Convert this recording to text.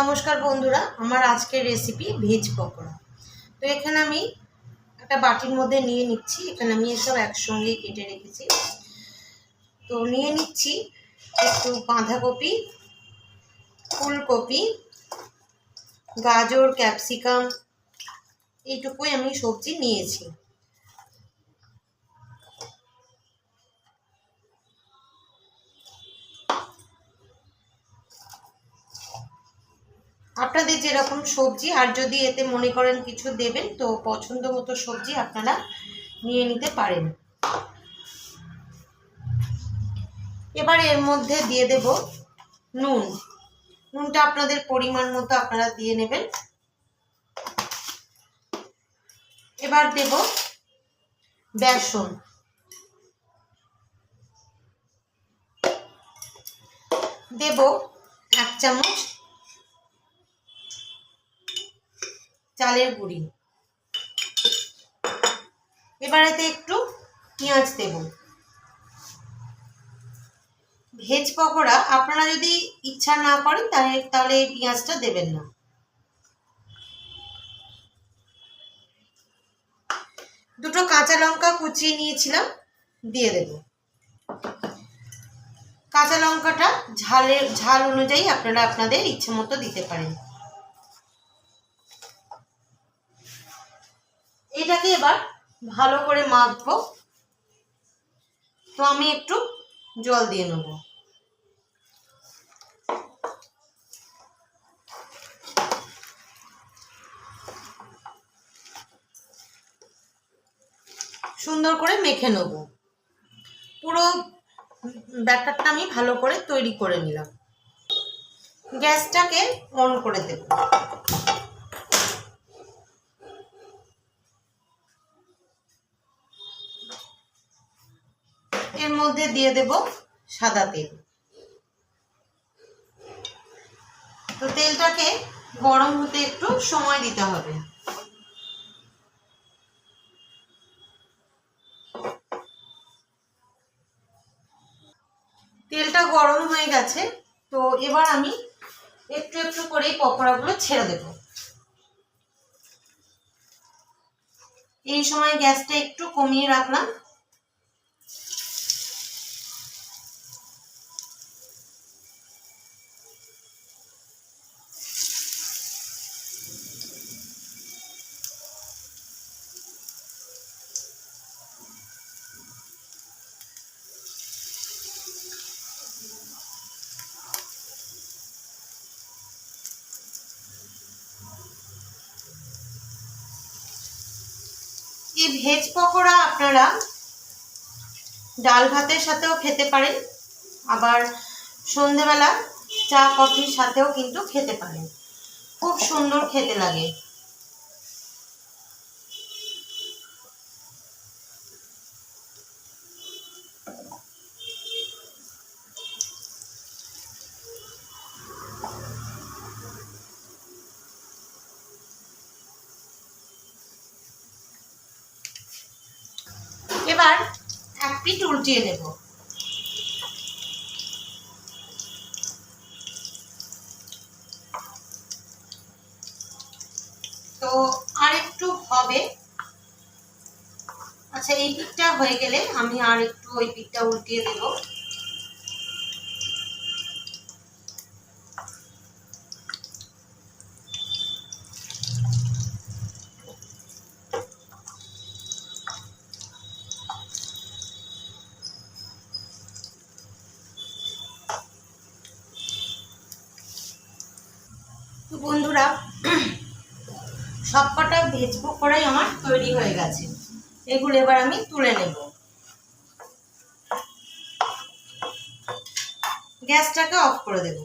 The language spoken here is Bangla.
নমস্কার বন্ধুরা, আমার আজকের রেসিপি ভেজ পকোড়া। তো এখানে আমি একটা বাটির মধ্যে নিয়ে নিচ্ছি, এখানে আমি এসব একসঙ্গে কেটে রেখেছি। তো নিয়ে নিচ্ছি একটু বাঁধাকপি, ফুলকপি, গাজর, ক্যাপসিকাম, এইটুকুই আমি সবজি নিয়েছি। আপনাদের যেরকম সবজি, আর যদি এতে মনে করেন কিছু দেবেন, তো পছন্দ মতো সবজি আপনারা নিয়ে নিতে পারেন। এবার এর মধ্যে দিয়ে দেব নুন। নুনটা আপনাদের পরিমাণ মতো আপনারা দিয়ে নেবেন। এবার দেব বেসন। দেব এক চামচ চালের গুঁড়ি। এবার এতে একটু পেঁয়াজ দেব। ভেজ পকোড়া আপনারা যদি ইচ্ছা না করেন, তাহলে তাহলে এই পেঁয়াজটা দেবেন না। দুটো কাঁচা লঙ্কা কুচিয়ে নিয়েছিলাম, দিয়ে দেব। কাঁচা লঙ্কাটা ঝালের ঝাল অনুযায়ী আপনারা আপনাদের ইচ্ছে মতো দিতে পারেন। এটাকে এবার ভালো করে মাখবো। তো আমি একটু জল দিয়ে নেব। সুন্দর করে মেখে নেব। পুরো ব্যাটারটা আমি ভালো করে তৈরি করে নিলাম। গ্যাসটাকে অন করে দেব। এর মধ্যে দিয়ে দেব সাদা তেল। তো তেলটাকে গরম হতে একটু সময় দিতে হবে। তেলটা গরম হয়ে গেছে, তো এবার আমি একটু একটু করে এই পকোড়াগুলো ছেড়ে দেব। এই সময় গ্যাসটা একটু কমিয়ে রাখলাম। এই ভেজ পকোড়া আপনারা? ডাল ভাতের সাথেও খেতে পারেন, আবার সন্ধেবেলা চা কফির সাথেও কিন্তু খেতে পারেন। খুব সুন্দর খেতে লাগে। এবার এক পিঠ উল্টিয়ে নেব তো আর একটু হবে। আচ্ছা এই পিঠটা হয়ে গেলে আমি আর একটু ওই পিঠটা উল্টিয়ে দেব। তো বন্ধুরা, সবকটা ভেজ পকোড়াই আমার তৈরি হয়ে গেছে। এগুলো এবার আমি তুলে নেব। গ্যাসটাকে অফ করে দেবো।